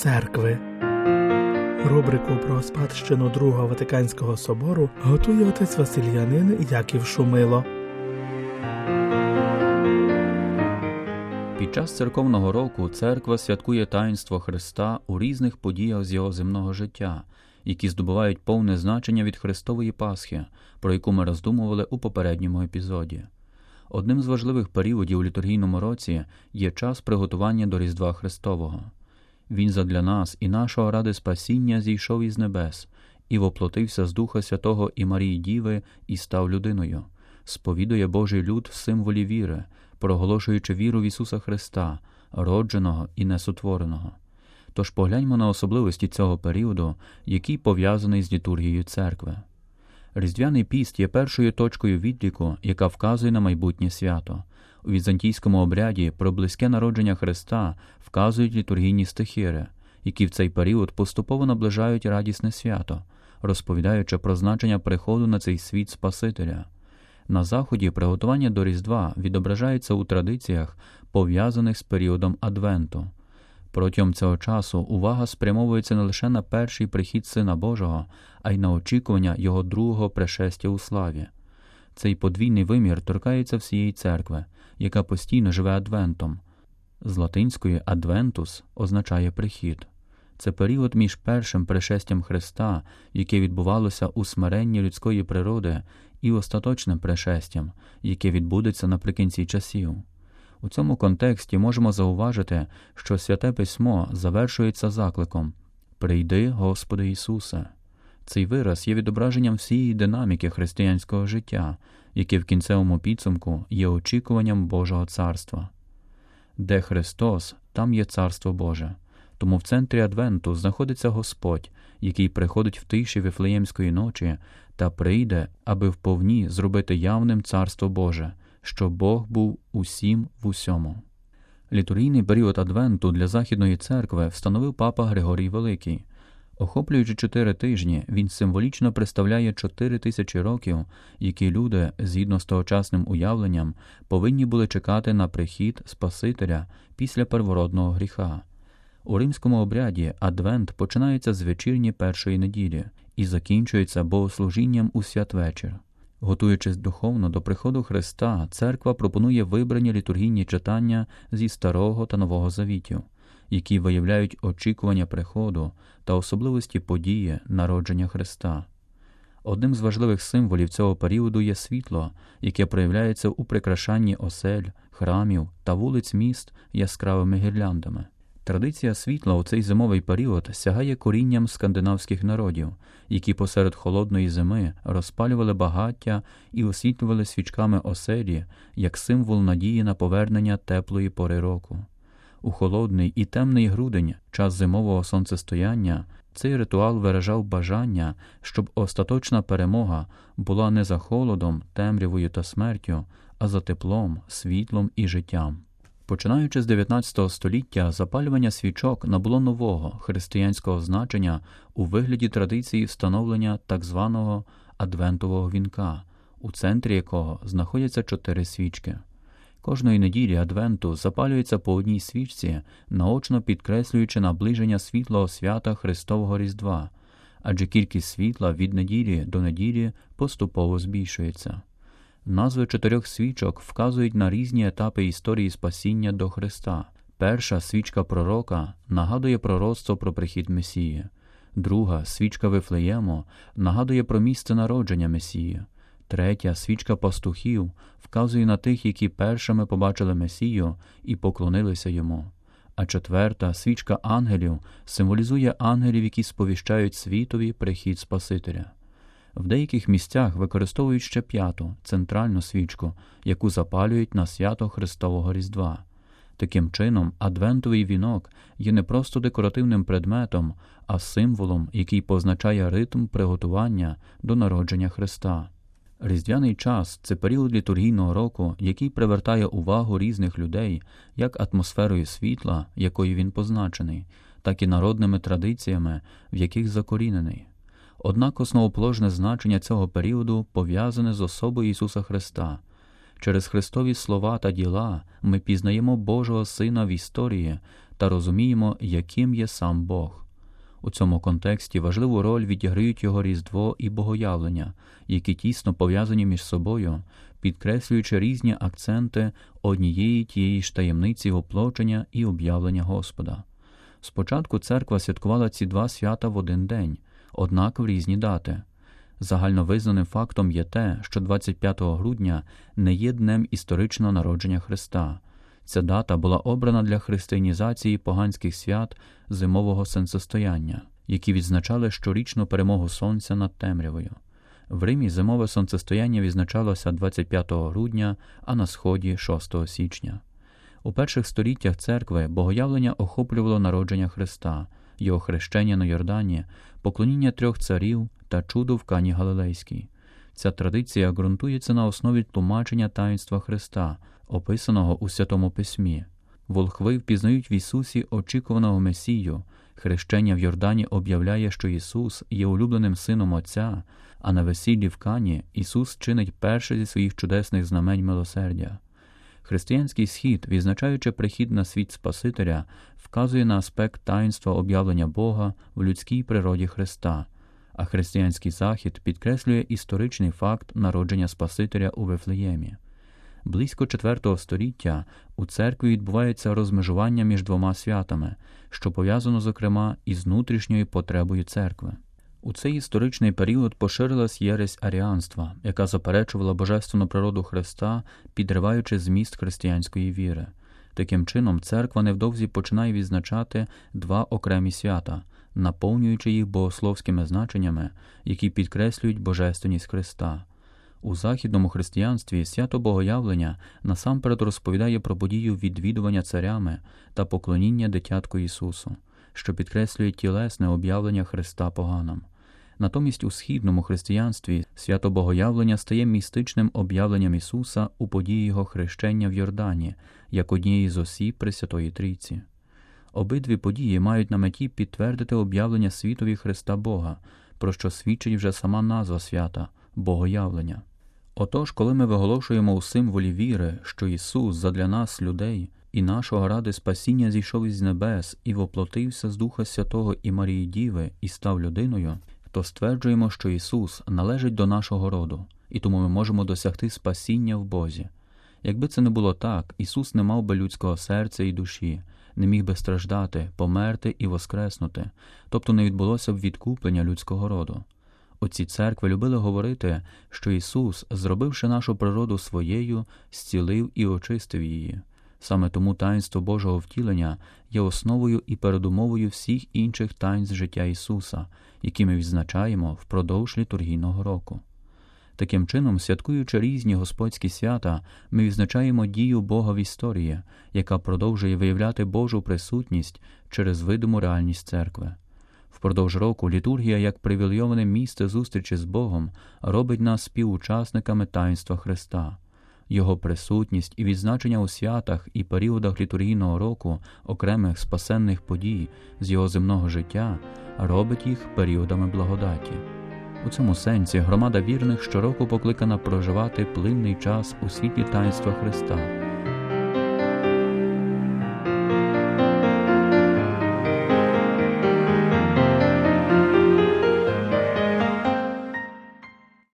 церкви. Рубрику про спадщину Другого Ватиканського собору готує отець Васильянин Яків Шумило. Під час церковного року церква святкує таїнство Христа у різних подіях з його земного життя, які здобувають повне значення від Христової Пасхи, про яку ми роздумували у попередньому епізоді. Одним з важливих періодів у літургійному році є час приготування до Різдва Христового. Він задля нас і нашого ради спасіння зійшов із небес і воплотився з Духа Святого і Марії Діви і став людиною, сповідує Божий люд в символі віри, проголошуючи віру в Ісуса Христа, родженого і несутвореного. Тож погляньмо на особливості цього періоду, який пов'язаний з літургією церкви. Різдвяний піст є першою точкою відліку, яка вказує на майбутнє свято. У візантійському обряді про близьке народження Христа вказують літургійні стихири, які в цей період поступово наближають радісне свято, розповідаючи про значення приходу на цей світ Спасителя. На Заході приготування до Різдва відображається у традиціях, пов'язаних з періодом Адвенту. Протягом цього часу увага спрямовується не лише на перший прихід Сина Божого, а й на очікування Його другого пришестя у славі. Цей подвійний вимір торкається всієї церкви, яка постійно живе адвентом. З латинської адвентус означає прихід. Це період між першим пришестям Христа, яке відбувалося у смиренні людської природи, і остаточним пришестям, яке відбудеться наприкінці часів. У цьому контексті можемо зауважити, що святе письмо завершується закликом Прийди, Господи Ісусе. Цей вираз є відображенням всієї динаміки християнського життя, яке в кінцевому підсумку є очікуванням Божого царства. Де Христос, там є Царство Боже. Тому в центрі Адвенту знаходиться Господь, який приходить в тиші Вифлеємської ночі та прийде, аби вповні зробити явним Царство Боже, що Бог був усім в усьому. Літургійний період Адвенту для Західної церкви встановив папа Григорій Великий. Охоплюючи чотири тижні, він символічно представляє чотири тисячі років, які люди, згідно з тогочасним уявленням, повинні були чекати на прихід Спасителя після первородного гріха. У римському обряді Адвент починається з вечірні першої неділі і закінчується богослужінням у святвечір. Готуючись духовно до приходу Христа, церква пропонує вибрані літургійні читання зі Старого та Нового Завітів, які виявляють очікування приходу та особливості події народження Христа. Одним з важливих символів цього періоду є світло, яке проявляється у прикрашанні осель, храмів та вулиць міст яскравими гірляндами. Традиція світла у цей зимовий період сягає корінням скандинавських народів, які посеред холодної зими розпалювали багаття і освітлювали свічками оселі як символ надії на повернення теплої пори року. У холодний і темний грудень, час зимового сонцестояння, цей ритуал виражав бажання, щоб остаточна перемога була не за холодом, темрявою та смертю, а за теплом, світлом і життям. Починаючи з 19 століття, запалювання свічок набуло нового християнського значення у вигляді традиції встановлення так званого адвентового вінка, у центрі якого знаходяться чотири свічки. Кожної неділі Адвенту запалюється по одній свічці, наочно підкреслюючи наближення світлого свята Христового Різдва, адже кількість світла від неділі до неділі поступово збільшується. Назви чотирьох свічок вказують на різні етапи історії спасіння до Христа. Перша свічка пророка нагадує пророцтво про прихід Месії, друга свічка Вифлеєму нагадує про місце народження Месії, третя свічка пастухів вказує на тих, які першими побачили Месію і поклонилися йому. А четверта свічка ангелів символізує ангелів, які сповіщають світові прихід Спасителя. В деяких місцях використовують ще п'яту центральну свічку, яку запалюють на свято Христового Різдва. Таким чином, адвентовий вінок є не просто декоративним предметом, а символом, який позначає ритм приготування до народження Христа. Різдвяний час це період літургійного року, який привертає увагу різних людей як атмосферою світла, якою він позначений, так і народними традиціями, в яких закорінений. Однак основоположне значення цього періоду пов'язане з особою Ісуса Христа. Через Христові слова та діла ми пізнаємо Божого Сина в історії та розуміємо, яким є сам Бог. У цьому контексті важливу роль відіграють його Різдво і Богоявлення, які тісно пов'язані між собою, підкреслюючи різні акценти однієї тієї ж таємниці оплочення і об'явлення Господа. Спочатку церква святкувала ці два свята в один день, однак в різні дати. Загальновизнаним фактом є те, що 25 грудня не є днем історичного народження Христа. Ця дата була обрана для християнізації поганських свят зимового сонцестояння, які відзначали щорічну перемогу сонця над темрявою. В Римі зимове сонцестояння відзначалося 25 грудня, а на сході 6 січня. У перших століттях церкви богоявлення охоплювало народження Христа, його хрещення на Йордані, поклоніння трьох царів та чудо в Кані Галилейській. Ця традиція ґрунтується на основі тлумачення таїнства Христа, описаного у Святому Письмі. Волхви впізнають в Ісусі очікуваного Месію. Хрещення в Йордані об'являє, що Ісус є улюбленим сином Отця, а на весіллі в Кані Ісус чинить перше зі своїх чудесних знамень милосердя. Християнський схід, відзначаючи прихід на світ Спасителя, вказує на аспект таїнства об'явлення Бога в людській природі Христа, а християнський захід підкреслює історичний факт народження Спасителя у Вифлеємі. Близько IV століття у церкві відбувається розмежування між двома святами, що пов'язано, зокрема, із внутрішньою потребою церкви. У цей історичний період поширилась єресь аріанства, яка заперечувала божественну природу Христа, підриваючи зміст християнської віри. Таким чином, церква невдовзі починає відзначати два окремі свята, наповнюючи їх богословськими значеннями, які підкреслюють божественність Христа. У західному християнстві свято Богоявлення насамперед розповідає про подію відвідування царями та поклоніння дитятку Ісусу, що підкреслює тілесне об'явлення Христа поганам. Натомість у східному християнстві свято Богоявлення стає містичним об'явленням Ісуса у події Його хрещення в Йордані, як однієї з осіб Пресвятої Трійці. Обидві події мають на меті підтвердити об'явлення світові Христа Бога, про що свідчить вже сама назва свята Богоявлення. Отож, коли ми виголошуємо у символі віри, що Ісус задля нас, людей, і нашого ради спасіння зійшов із небес і воплотився з Духа Святого і Марії Діви і став людиною, то стверджуємо, що Ісус належить до нашого роду, і тому ми можемо досягти спасіння в Бозі. Якби це не було так, Ісус не мав би людського серця і душі, не міг би страждати, померти і воскреснути, тобто не відбулося б відкуплення людського роду. Оці церкви любили говорити, що Ісус, зробивши нашу природу своєю, зцілив і очистив її. Саме тому таїнство Божого втілення є основою і передумовою всіх інших таїнств життя Ісуса, які ми відзначаємо впродовж літургійного року. Таким чином, святкуючи різні господські свята, ми відзначаємо дію Бога в історії, яка продовжує виявляти Божу присутність через видиму реальність церкви. Впродовж року літургія, як привілейоване місце зустрічі з Богом, робить нас співучасниками таїнства Христа. Його присутність і відзначення у святах і періодах літургійного року окремих спасенних подій з його земного життя робить їх періодами благодаті. У цьому сенсі громада вірних щороку покликана проживати плинний час у світлі таїнства Христа